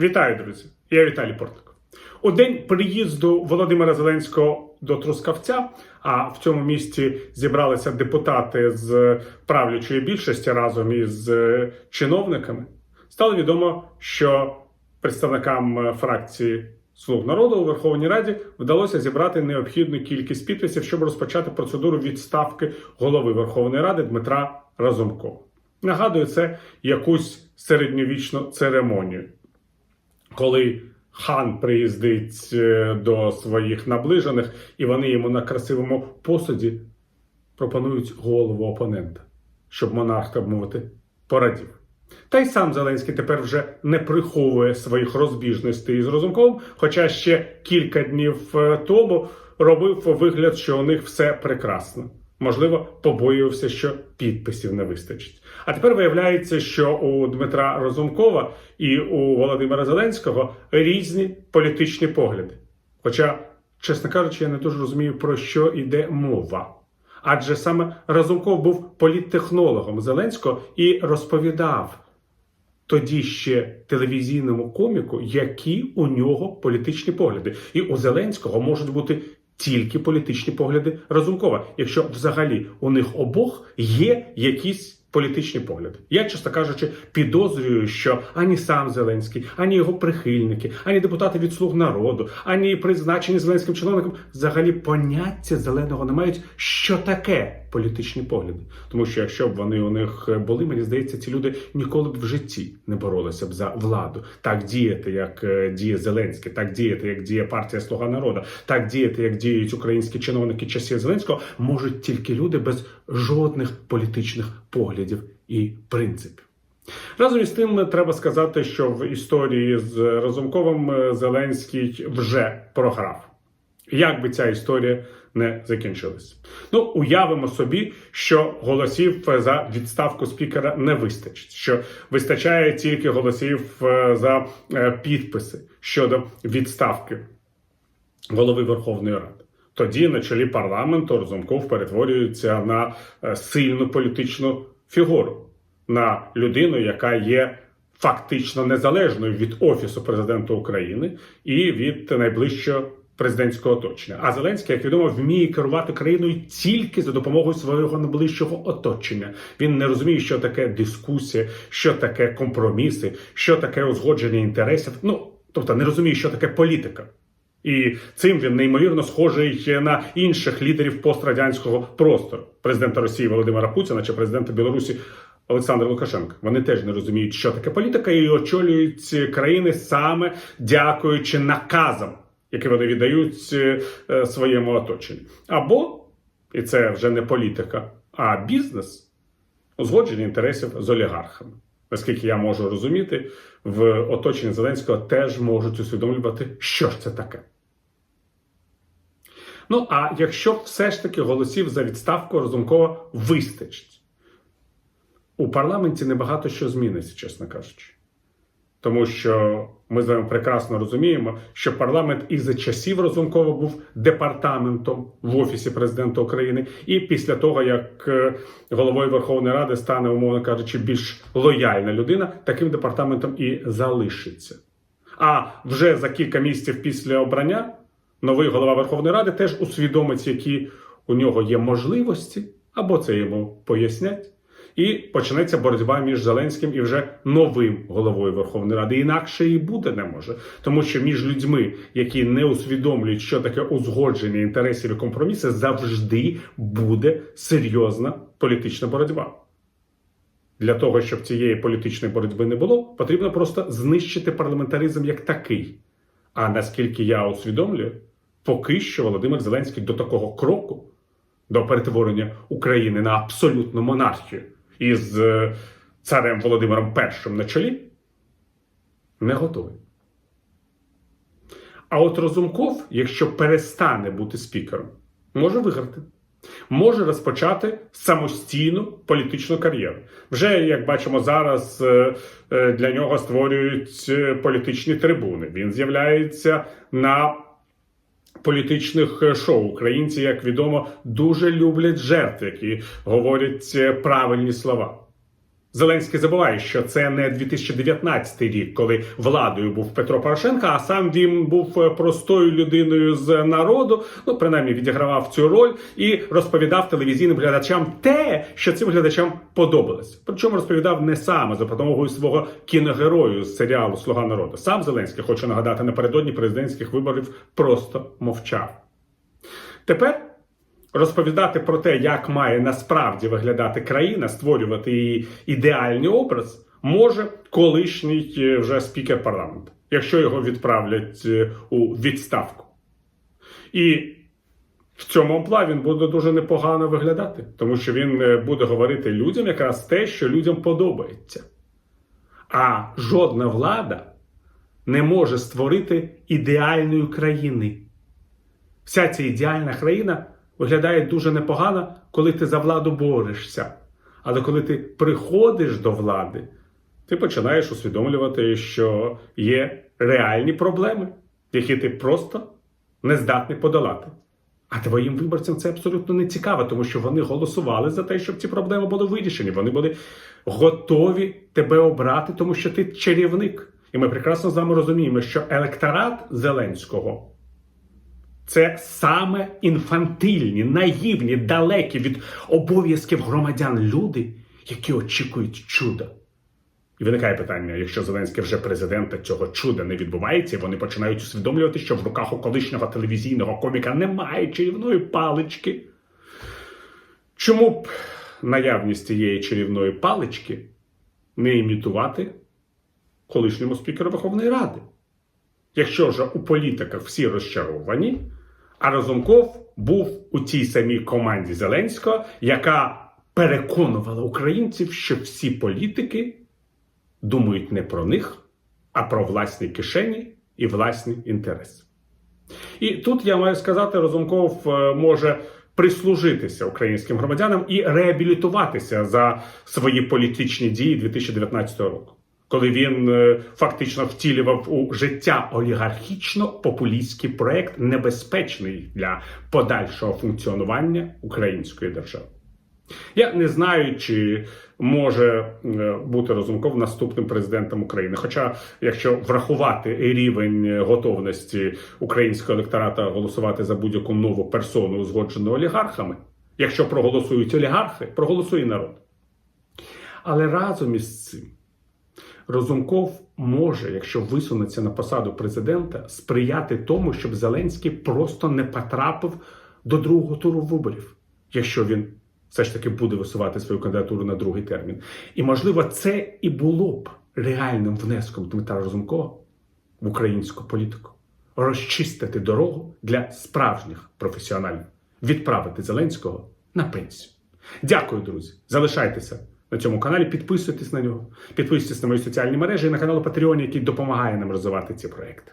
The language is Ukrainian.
Вітаю, друзі! Я Віталій Портник. У день приїзду Володимира Зеленського до Трускавця, а в цьому місті зібралися депутати з правлячої більшості разом із е, чиновниками, стало відомо, що представникам е, фракції Слуг народу у Верховній Раді вдалося зібрати необхідну кількість підписів, щоб розпочати процедуру відставки голови Верховної Ради Дмитра Разумкова. Нагадую, це якусь середньовічну церемонію коли хан приїздить е, до своїх наближених, і вони йому на красивому посуді пропонують голову опонента, щоб монарх, так мовити, порадів. Та й сам Зеленський тепер вже не приховує своїх розбіжностей з Розумковим, хоча ще кілька днів е, тому робив вигляд, що у них все прекрасно. Можливо, побоювався, що підписів не вистачить. А тепер виявляється, що у Дмитра Розумкова і у Володимира Зеленського різні політичні погляди. Хоча, чесно кажучи, я не дуже розумію, про що йде мова. Адже саме Разумков був політтехнологом Зеленського і розповідав тоді ще телевізійному коміку, які у нього політичні погляди. І у Зеленського можуть бути тільки політичні погляди Разумкова, якщо взагалі у них обох є якісь. Політичні погляди. Я, чесно кажучи, підозрюю, що ані сам Зеленський, ані його прихильники, ані депутати від слуг народу, ані призначені Зеленським чиновником взагалі поняття зеленого не мають, що таке політичні погляди. Тому що якщо б вони у них були, мені здається, ці люди ніколи б в житті не боролися б за владу. Так діяти, як е, діє Зеленський, так діяти, як діє партія Слуга народу, так діяти, як діють українські чиновники часів Зеленського, можуть тільки люди без жодних політичних поглядів і принципів. Разом із тим, треба сказати, що в історії з Разумковим е, Зеленський вже програв. Як би ця історія не закінчилась. Ну, уявимо собі, що голосів за відставку спікера не вистачить, що вистачає тільки голосів е, за е, підписи щодо відставки голови Верховної Ради. Тоді на чолі парламенту Разумков перетворюється на е, сильну політичну фігуру, на людину, яка є фактично незалежною від офісу президента України і від найближчого президентського оточення. А Зеленський, як відомо, вміє керувати країною тільки за допомогою свого найближчого оточення. Він не розуміє, що таке дискусія, що таке компроміси, що таке узгодження інтересів. Ну тобто не розуміє, що таке політика. І цим він неймовірно схожий на інших лідерів пострадянського простору президента Росії Володимира Путіна чи президента Білорусі Олександра Лукашенка. Вони теж не розуміють, що таке політика, і очолюють країни саме дякуючи наказам, які вони віддають е, своєму оточенню. Або і це вже не політика, а бізнес узгодження інтересів з олігархами. Наскільки я можу розуміти, в оточенні Зеленського теж можуть усвідомлювати, що ж це таке. Ну, а якщо все ж таки голосів за відставку Разумкова вистачить, у парламенті небагато що зміниться, чесно кажучи. Тому що ми з вами прекрасно розуміємо, що парламент і за часів Разумкова був департаментом в офісі президента України, і після того як е, головою Верховної Ради стане, умовно кажучи, більш лояльна людина, таким департаментом і залишиться. А вже за кілька місяців після обрання новий голова Верховної Ради теж усвідомить, які у нього є можливості, або це йому пояснять. І почнеться боротьба між Зеленським і вже новим головою Верховної Ради. Інакше і буде не може, тому що між людьми, які не усвідомлюють, що таке узгодження інтересів і компроміси, завжди буде серйозна політична боротьба. Для того щоб цієї політичної боротьби не було, потрібно просто знищити парламентаризм як такий. А наскільки я усвідомлюю, поки що Володимир Зеленський до такого кроку, до перетворення України на абсолютну монархію із е, царем Володимиром І на чолі, не готовий. А от Розумков, якщо перестане бути спікером, може виграти. Може розпочати самостійну політичну кар'єру. Вже як бачимо зараз е, е, для нього створюють політичні трибуни. Він з'являється на політичних шоу. Українці, як відомо, дуже люблять жертв, які говорять правильні слова. Зеленський забуває, що це не 2019 рік, коли владою був Петро Порошенко, а сам він був е, простою людиною з народу, ну принаймні відігравав цю роль і розповідав телевізійним глядачам те, що цим глядачам подобалось. Причому розповідав не саме за допомогою свого кіногерою з серіалу Слуга народу. Сам Зеленський, хочу нагадати, напередодні президентських виборів просто мовчав. Тепер розповідати про те, як має насправді виглядати країна, створювати її ідеальний образ, може колишній е, вже спікер парламенту, якщо його відправлять е, у відставку. І в цьому амплуа він буде дуже непогано виглядати, тому що він е, буде говорити людям якраз те, що людям подобається. А жодна влада не може створити ідеальної країни. Вся ця ідеальна країна виглядає дуже непогано, коли ти за владу борешся. Але коли ти приходиш до влади, ти починаєш усвідомлювати, що є реальні проблеми, які ти просто не здатний подолати. А твоїм виборцям це абсолютно не цікаво, тому що вони голосували за те, щоб ці проблеми були вирішені. Вони були готові тебе обрати, тому що ти чарівник. І ми прекрасно з вами розуміємо, що електорат Зеленського це саме інфантильні, наївні, далекі від обов'язків громадян люди, які очікують чуда. І виникає питання: якщо Зеленський вже президент, цього чуда не відбувається, і вони починають усвідомлювати, що в руках у колишнього телевізійного коміка немає чарівної палички. Чому б наявність цієї чарівної палички не імітувати колишньому спікеру Верховної Ради? Якщо ж у політиках всі розчаровані, а Разумков був у тій самій команді Зеленського, яка переконувала українців, що всі політики думають не про них, а про власні кишені і власні інтереси. І тут я маю сказати, Разумков е, може прислужитися українським громадянам і реабілітуватися за свої політичні дії 2019 року, коли він е, фактично втілював у життя олігархічно-популістський проект, небезпечний для подальшого функціонування української держави. Я не знаю, чи може е, бути Разумков наступним президентом України. Хоча, якщо врахувати рівень готовності українського електората голосувати за будь-яку нову персону, узгоджену олігархами, якщо проголосують олігархи, проголосує народ. Але разом із цим Разумков може, якщо висунеться на посаду президента, сприяти тому, щоб Зеленський просто не потрапив до другого туру виборів, якщо він все ж таки буде висувати свою кандидатуру на другий термін. І, можливо, це і було б реальним внеском Дмитра Разумкова в українську політику. Розчистити дорогу для справжніх професіоналів, відправити Зеленського на пенсію. Дякую, друзі. Залишайтеся на цьому каналі, підписуйтесь на нього, підписуйтесь на мої соціальні мережі і на канал Patreon, який допомагає нам розвивати ці проекти.